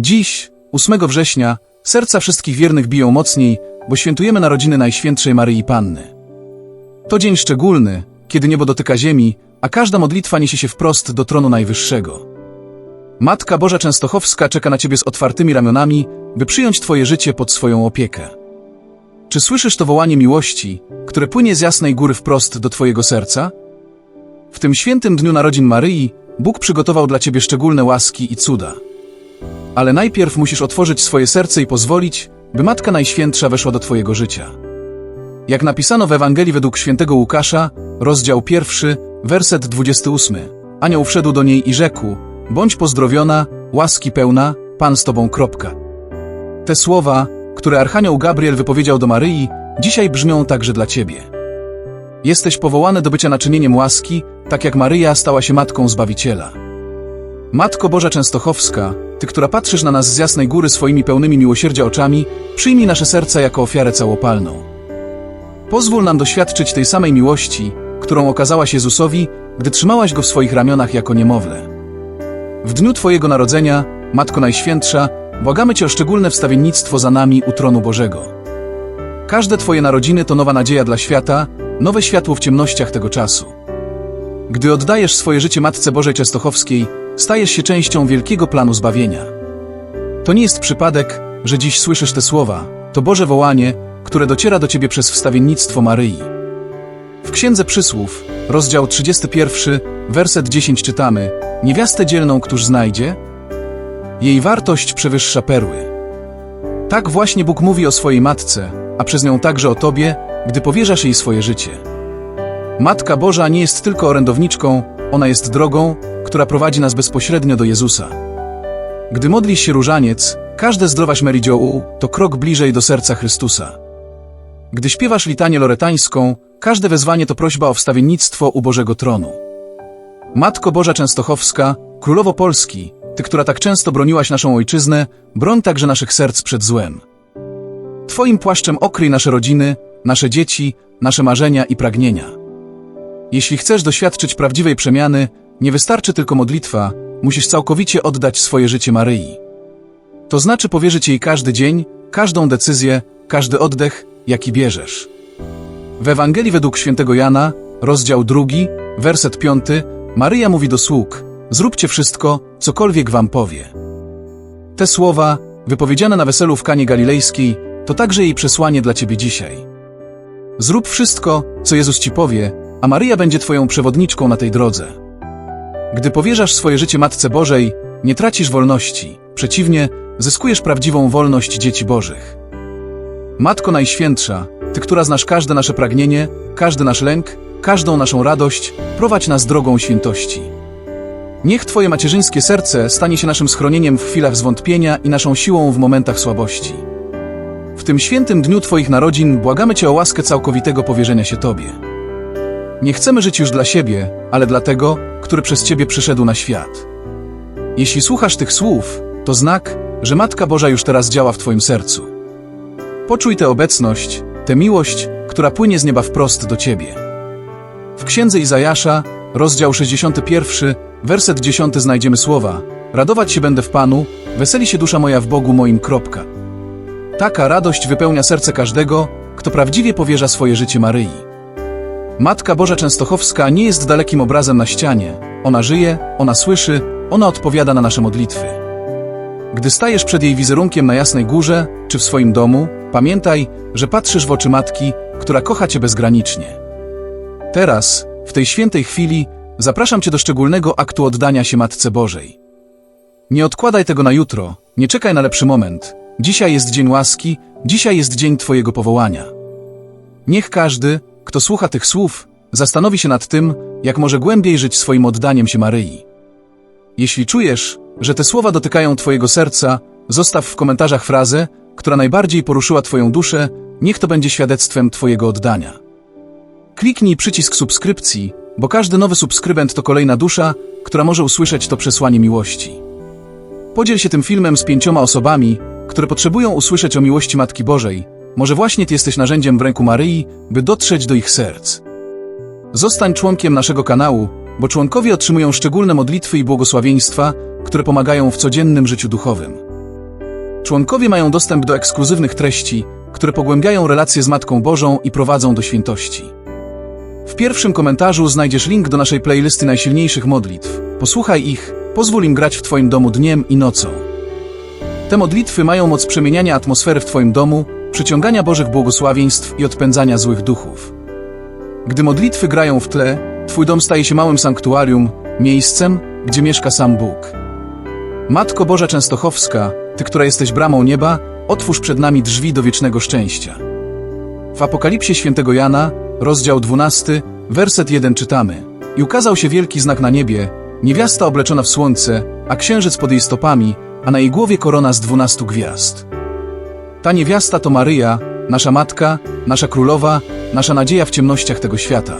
Dziś, 8 września, serca wszystkich wiernych biją mocniej, bo świętujemy narodziny Najświętszej Maryi Panny. To dzień szczególny, kiedy niebo dotyka ziemi, a każda modlitwa niesie się wprost do tronu Najwyższego. Matka Boża Częstochowska czeka na Ciebie z otwartymi ramionami, by przyjąć Twoje życie pod swoją opiekę. Czy słyszysz to wołanie miłości, które płynie z jasnej góry wprost do Twojego serca? W tym świętym dniu narodzin Maryi Bóg przygotował dla Ciebie szczególne łaski i cuda. Ale najpierw musisz otworzyć swoje serce i pozwolić, by Matka Najświętsza weszła do Twojego życia. Jak napisano w Ewangelii według świętego Łukasza, rozdział pierwszy, werset 28. Anioł wszedł do niej i rzekł, bądź pozdrowiona, łaski pełna, Pan z Tobą. Kropka. Te słowa, które Archanioł Gabriel wypowiedział do Maryi, dzisiaj brzmią także dla Ciebie. Jesteś powołany do bycia naczynieniem łaski, tak jak Maryja stała się Matką Zbawiciela. Matko Boża Częstochowska, Ty, która patrzysz na nas z jasnej góry swoimi pełnymi miłosierdzia oczami, przyjmij nasze serca jako ofiarę całopalną. Pozwól nam doświadczyć tej samej miłości, którą okazałaś Jezusowi, gdy trzymałaś Go w swoich ramionach jako niemowlę. W dniu Twojego narodzenia, Matko Najświętsza, błagamy Cię o szczególne wstawiennictwo za nami u tronu Bożego. Każde Twoje narodziny to nowa nadzieja dla świata, nowe światło w ciemnościach tego czasu. Gdy oddajesz swoje życie Matce Bożej Częstochowskiej, stajesz się częścią wielkiego planu zbawienia. To nie jest przypadek, że dziś słyszysz te słowa, to Boże wołanie, które dociera do Ciebie przez wstawiennictwo Maryi. W Księdze Przysłów, rozdział 31, werset 10 czytamy Niewiastę dzielną któż znajdzie? Jej wartość przewyższa perły. Tak właśnie Bóg mówi o swojej Matce, a przez nią także o Tobie, gdy powierzasz jej swoje życie. Matka Boża nie jest tylko orędowniczką, ona jest drogą, która prowadzi nas bezpośrednio do Jezusa. Gdy modlisz się różaniec, każde zdrowaś Merigiołu to krok bliżej do serca Chrystusa. Gdy śpiewasz litanię loretańską, każde wezwanie to prośba o wstawiennictwo u Bożego Tronu. Matko Boża Częstochowska, Królowo Polski, Ty, która tak często broniłaś naszą ojczyznę, broń także naszych serc przed złem. Twoim płaszczem okryj nasze rodziny, nasze dzieci, nasze marzenia i pragnienia. Jeśli chcesz doświadczyć prawdziwej przemiany, nie wystarczy tylko modlitwa, musisz całkowicie oddać swoje życie Maryi. To znaczy powierzyć jej każdy dzień, każdą decyzję, każdy oddech, jaki bierzesz. W Ewangelii według świętego Jana, rozdział drugi, werset piąty, Maryja mówi do sług, zróbcie wszystko, cokolwiek wam powie. Te słowa, wypowiedziane na weselu w Kanie Galilejskiej, to także jej przesłanie dla ciebie dzisiaj. Zrób wszystko, co Jezus ci powie, a Maryja będzie twoją przewodniczką na tej drodze. Gdy powierzasz swoje życie Matce Bożej, nie tracisz wolności, przeciwnie, zyskujesz prawdziwą wolność dzieci Bożych. Matko Najświętsza, Ty, która znasz każde nasze pragnienie, każdy nasz lęk, każdą naszą radość, prowadź nas drogą świętości. Niech Twoje macierzyńskie serce stanie się naszym schronieniem w chwilach zwątpienia i naszą siłą w momentach słabości. W tym świętym dniu Twoich narodzin błagamy Cię o łaskę całkowitego powierzenia się Tobie. Nie chcemy żyć już dla siebie, ale dla tego, który przez Ciebie przyszedł na świat. Jeśli słuchasz tych słów, to znak, że Matka Boża już teraz działa w Twoim sercu. Poczuj tę obecność, tę miłość, która płynie z nieba wprost do Ciebie. W Księdze Izajasza, rozdział 61, werset 10 znajdziemy słowa Radować się będę w Panu, weseli się dusza moja w Bogu moim. Kropka. Taka radość wypełnia serce każdego, kto prawdziwie powierza swoje życie Maryi. Matka Boża Częstochowska nie jest dalekim obrazem na ścianie. Ona żyje, ona słyszy, ona odpowiada na nasze modlitwy. Gdy stajesz przed jej wizerunkiem na Jasnej Górze, czy w swoim domu, pamiętaj, że patrzysz w oczy Matki, która kocha Cię bezgranicznie. Teraz, w tej świętej chwili, zapraszam Cię do szczególnego aktu oddania się Matce Bożej. Nie odkładaj tego na jutro, nie czekaj na lepszy moment. Dzisiaj jest dzień łaski, dzisiaj jest dzień Twojego powołania. Niech każdy, kto słucha tych słów, zastanowi się nad tym, jak może głębiej żyć swoim oddaniem się Maryi. Jeśli czujesz, że te słowa dotykają Twojego serca, zostaw w komentarzach frazę, która najbardziej poruszyła Twoją duszę, niech to będzie świadectwem Twojego oddania. Kliknij przycisk subskrypcji, bo każdy nowy subskrybent to kolejna dusza, która może usłyszeć to przesłanie miłości. Podziel się tym filmem z pięcioma osobami, które potrzebują usłyszeć o miłości Matki Bożej. Może właśnie Ty jesteś narzędziem w ręku Maryi, by dotrzeć do ich serc. Zostań członkiem naszego kanału, bo członkowie otrzymują szczególne modlitwy i błogosławieństwa, które pomagają w codziennym życiu duchowym. Członkowie mają dostęp do ekskluzywnych treści, które pogłębiają relacje z Matką Bożą i prowadzą do świętości. W pierwszym komentarzu znajdziesz link do naszej playlisty najsilniejszych modlitw. Posłuchaj ich, pozwól im grać w Twoim domu dniem i nocą. Te modlitwy mają moc przemieniania atmosfery w Twoim domu, przyciągania Bożych błogosławieństw i odpędzania złych duchów. Gdy modlitwy grają w tle, Twój dom staje się małym sanktuarium, miejscem, gdzie mieszka sam Bóg. Matko Boża Częstochowska, Ty, która jesteś bramą nieba, otwórz przed nami drzwi do wiecznego szczęścia. W Apokalipsie świętego Jana, rozdział 12, werset 1 czytamy. I ukazał się wielki znak na niebie, niewiasta obleczona w słońce, a księżyc pod jej stopami, a na jej głowie korona z dwunastu gwiazd. Ta niewiasta to Maryja, nasza matka, nasza królowa, nasza nadzieja w ciemnościach tego świata.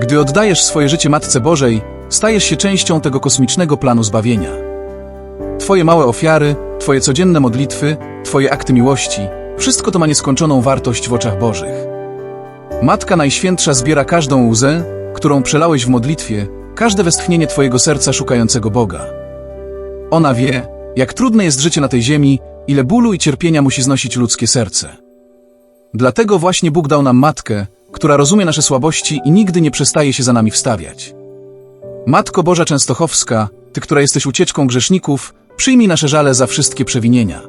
Gdy oddajesz swoje życie Matce Bożej, stajesz się częścią tego kosmicznego planu zbawienia. Twoje małe ofiary, Twoje codzienne modlitwy, Twoje akty miłości, wszystko to ma nieskończoną wartość w oczach Bożych. Matka Najświętsza zbiera każdą łzę, którą przelałeś w modlitwie, każde westchnienie Twojego serca szukającego Boga. Ona wie, jak trudne jest życie na tej ziemi, ile bólu i cierpienia musi znosić ludzkie serce. Dlatego właśnie Bóg dał nam matkę, która rozumie nasze słabości i nigdy nie przestaje się za nami wstawiać. Matko Boża Częstochowska, Ty, która jesteś ucieczką grzeszników, przyjmij nasze żale za wszystkie przewinienia.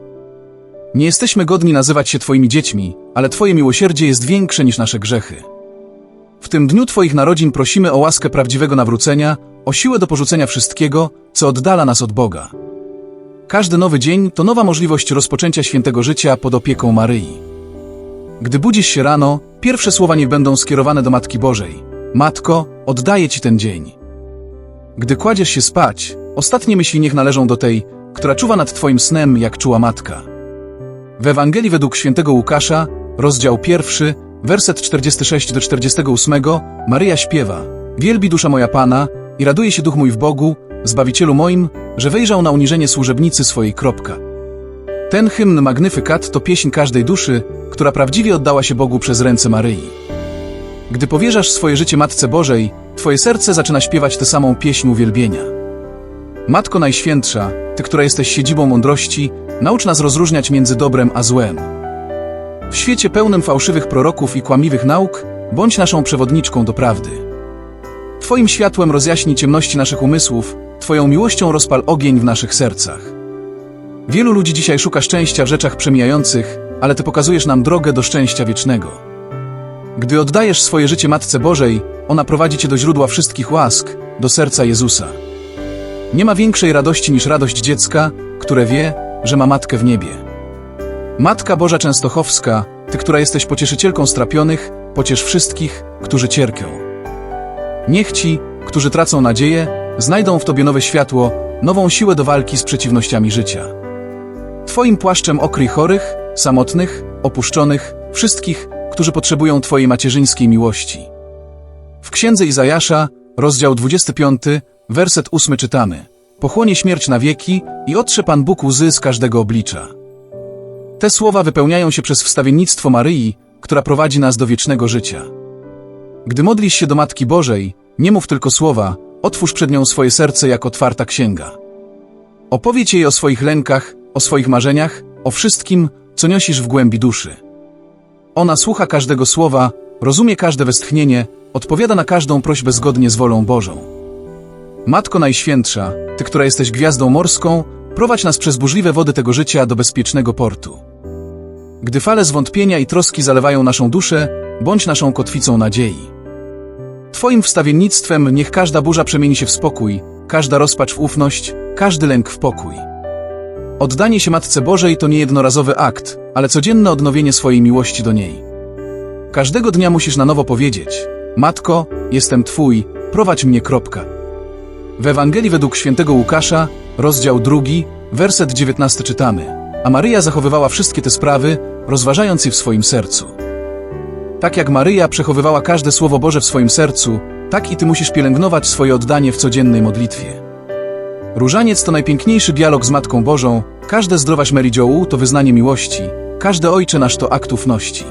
Nie jesteśmy godni nazywać się Twoimi dziećmi, ale Twoje miłosierdzie jest większe niż nasze grzechy. W tym dniu Twoich narodzin prosimy o łaskę prawdziwego nawrócenia, o siłę do porzucenia wszystkiego, co oddala nas od Boga. Każdy nowy dzień to nowa możliwość rozpoczęcia świętego życia pod opieką Maryi. Gdy budzisz się rano, pierwsze słowa niech będą skierowane do Matki Bożej. Matko, oddaję Ci ten dzień. Gdy kładziesz się spać, ostatnie myśli niech należą do tej, która czuwa nad Twoim snem, jak czuła matka. W Ewangelii według świętego Łukasza, rozdział pierwszy, werset 46 do 48, Maryja śpiewa: Wielbi dusza moja Pana i raduje się duch mój w Bogu, Zbawicielu moim, że wejrzał na uniżenie służebnicy swojej. Kropka. Ten hymn Magnyfikat to pieśń każdej duszy, która prawdziwie oddała się Bogu przez ręce Maryi. Gdy powierzasz swoje życie Matce Bożej, Twoje serce zaczyna śpiewać tę samą pieśń uwielbienia. Matko Najświętsza, Ty, która jesteś siedzibą mądrości, naucz nas rozróżniać między dobrem a złem. W świecie pełnym fałszywych proroków i kłamliwych nauk, bądź naszą przewodniczką do prawdy. Twoim światłem rozjaśni ciemności naszych umysłów, Twoją miłością rozpal ogień w naszych sercach. Wielu ludzi dzisiaj szuka szczęścia w rzeczach przemijających, ale Ty pokazujesz nam drogę do szczęścia wiecznego. Gdy oddajesz swoje życie Matce Bożej, ona prowadzi Cię do źródła wszystkich łask, do serca Jezusa. Nie ma większej radości niż radość dziecka, które wie, że ma matkę w niebie. Matka Boża Częstochowska, Ty, która jesteś pocieszycielką strapionych, pociesz wszystkich, którzy cierpią. Niech ci, którzy tracą nadzieję, znajdą w Tobie nowe światło, nową siłę do walki z przeciwnościami życia. Twoim płaszczem okryj chorych, samotnych, opuszczonych, wszystkich, którzy potrzebują Twojej macierzyńskiej miłości. W księdze Izajasza, rozdział 25, werset 8 czytamy: Pochłonie śmierć na wieki i otrze Pan Bóg łzy z każdego oblicza. Te słowa wypełniają się przez wstawiennictwo Maryi, która prowadzi nas do wiecznego życia. Gdy modlisz się do Matki Bożej, nie mów tylko słowa, otwórz przed nią swoje serce jak otwarta księga. Opowiedz jej o swoich lękach, o swoich marzeniach, o wszystkim, co nosisz w głębi duszy. Ona słucha każdego słowa, rozumie każde westchnienie, odpowiada na każdą prośbę zgodnie z wolą Bożą. Matko Najświętsza, Ty, która jesteś gwiazdą morską, prowadź nas przez burzliwe wody tego życia do bezpiecznego portu. Gdy fale zwątpienia i troski zalewają naszą duszę, bądź naszą kotwicą nadziei. Twoim wstawiennictwem niech każda burza przemieni się w spokój, każda rozpacz w ufność, każdy lęk w pokój. Oddanie się Matce Bożej to nie jednorazowy akt, ale codzienne odnowienie swojej miłości do niej. Każdego dnia musisz na nowo powiedzieć: Matko, jestem Twój, prowadź mnie. Kropka. W Ewangelii według świętego Łukasza, rozdział drugi, werset 19 czytamy: A Maryja zachowywała wszystkie te sprawy, rozważając je w swoim sercu. Tak jak Maryja przechowywała każde słowo Boże w swoim sercu, tak i Ty musisz pielęgnować swoje oddanie w codziennej modlitwie. Różaniec to najpiękniejszy dialog z Matką Bożą, każde zdrowaś Mary to wyznanie miłości, każde Ojcze nasz to akt ufności.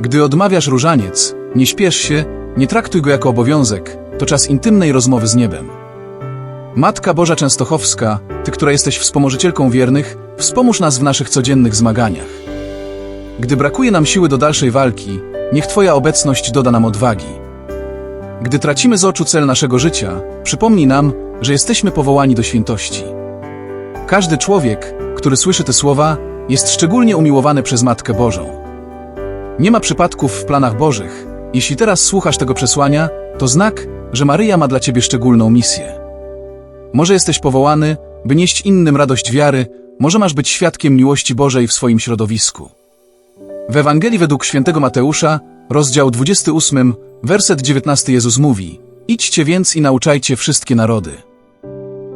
Gdy odmawiasz różaniec, nie śpiesz się, nie traktuj go jako obowiązek, to czas intymnej rozmowy z niebem. Matka Boża Częstochowska, Ty, która jesteś wspomożycielką wiernych, wspomóż nas w naszych codziennych zmaganiach. Gdy brakuje nam siły do dalszej walki, niech Twoja obecność doda nam odwagi. Gdy tracimy z oczu cel naszego życia, przypomnij nam, że jesteśmy powołani do świętości. Każdy człowiek, który słyszy te słowa, jest szczególnie umiłowany przez Matkę Bożą. Nie ma przypadków w planach Bożych. Jeśli teraz słuchasz tego przesłania, to znak, że Maryja ma dla ciebie szczególną misję. Może jesteś powołany, by nieść innym radość wiary, może masz być świadkiem miłości Bożej w swoim środowisku. W Ewangelii według świętego Mateusza, rozdział 28, werset 19 Jezus mówi Idźcie więc i nauczajcie wszystkie narody.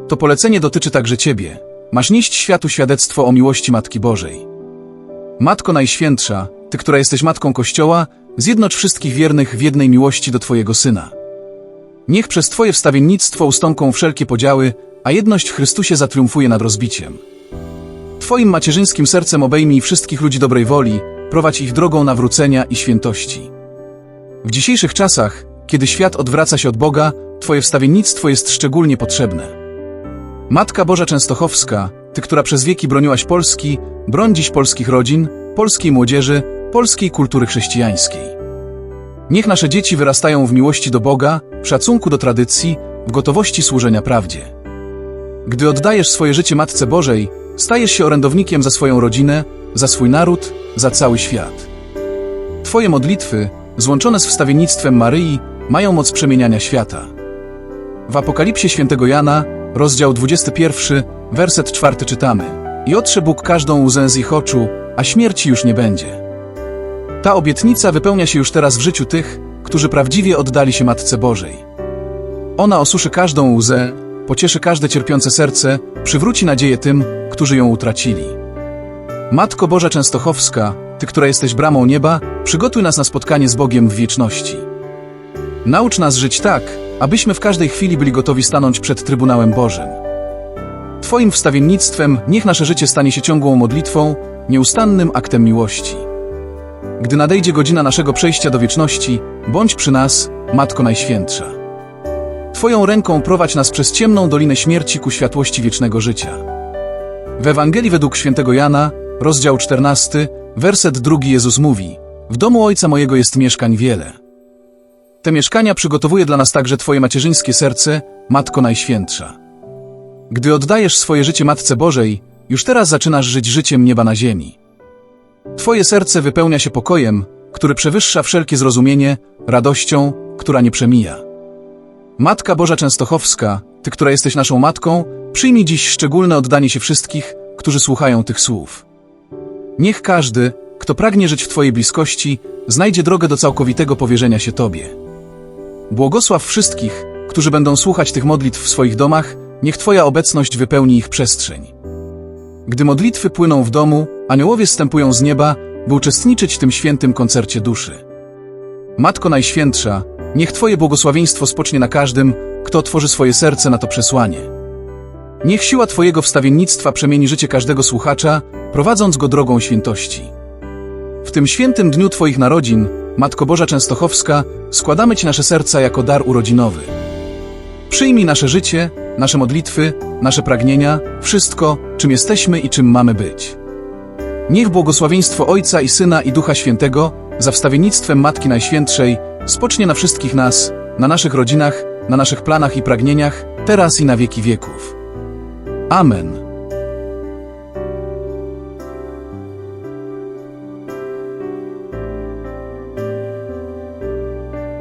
To polecenie dotyczy także ciebie. Masz nieść światu świadectwo o miłości Matki Bożej. Matko Najświętsza, Ty, która jesteś Matką Kościoła, zjednocz wszystkich wiernych w jednej miłości do Twojego Syna. Niech przez Twoje wstawiennictwo ustąpią wszelkie podziały, a jedność w Chrystusie zatriumfuje nad rozbiciem. Twoim macierzyńskim sercem obejmij wszystkich ludzi dobrej woli, prowadź ich drogą nawrócenia i świętości. W dzisiejszych czasach, kiedy świat odwraca się od Boga, Twoje wstawiennictwo jest szczególnie potrzebne. Matka Boża Częstochowska, Ty, która przez wieki broniłaś Polski, broń dziś polskich rodzin, polskiej młodzieży, polskiej kultury chrześcijańskiej. Niech nasze dzieci wyrastają w miłości do Boga, w szacunku do tradycji, w gotowości służenia prawdzie. Gdy oddajesz swoje życie Matce Bożej, stajesz się orędownikiem za swoją rodzinę, za swój naród, za cały świat. Twoje modlitwy, złączone z wstawiennictwem Maryi, mają moc przemieniania świata. W Apokalipsie świętego Jana, rozdział 21, werset 4 czytamy I otrze Bóg każdą łzę z ich oczu, a śmierci już nie będzie. Ta obietnica wypełnia się już teraz w życiu tych, którzy prawdziwie oddali się Matce Bożej. Ona osuszy każdą łzę, pocieszy każde cierpiące serce, przywróci nadzieję tym, którzy ją utracili. Matko Boża Częstochowska, Ty, która jesteś bramą nieba, przygotuj nas na spotkanie z Bogiem w wieczności. Naucz nas żyć tak, abyśmy w każdej chwili byli gotowi stanąć przed Trybunałem Bożym. Twoim wstawiennictwem niech nasze życie stanie się ciągłą modlitwą, nieustannym aktem miłości. Gdy nadejdzie godzina naszego przejścia do wieczności, bądź przy nas, Matko Najświętsza. Twoją ręką prowadź nas przez ciemną dolinę śmierci ku światłości wiecznego życia. W Ewangelii według świętego Jana, rozdział 14, werset drugi Jezus mówi W domu Ojca mojego jest mieszkań wiele. Te mieszkania przygotowuje dla nas także Twoje macierzyńskie serce, Matko Najświętsza. Gdy oddajesz swoje życie Matce Bożej, już teraz zaczynasz żyć życiem nieba na ziemi. Twoje serce wypełnia się pokojem, który przewyższa wszelkie zrozumienie, radością, która nie przemija. Matka Boża Częstochowska, Ty, która jesteś naszą Matką, przyjmij dziś szczególne oddanie się wszystkich, którzy słuchają tych słów. Niech każdy, kto pragnie żyć w Twojej bliskości, znajdzie drogę do całkowitego powierzenia się Tobie. Błogosław wszystkich, którzy będą słuchać tych modlitw w swoich domach, niech Twoja obecność wypełni ich przestrzeń. Gdy modlitwy płyną w domu, aniołowie zstępują z nieba, by uczestniczyć w tym świętym koncercie duszy. Matko Najświętsza, niech Twoje błogosławieństwo spocznie na każdym, kto otworzy swoje serce na to przesłanie. Niech siła Twojego wstawiennictwa przemieni życie każdego słuchacza, prowadząc go drogą świętości. W tym świętym dniu Twoich narodzin, Matko Boża Częstochowska, składamy Ci nasze serca jako dar urodzinowy. Przyjmij nasze życie, nasze modlitwy, nasze pragnienia, wszystko, czym jesteśmy i czym mamy być. Niech błogosławieństwo Ojca i Syna i Ducha Świętego, za wstawiennictwem Matki Najświętszej, spocznie na wszystkich nas, na naszych rodzinach, na naszych planach i pragnieniach, teraz i na wieki wieków. Amen.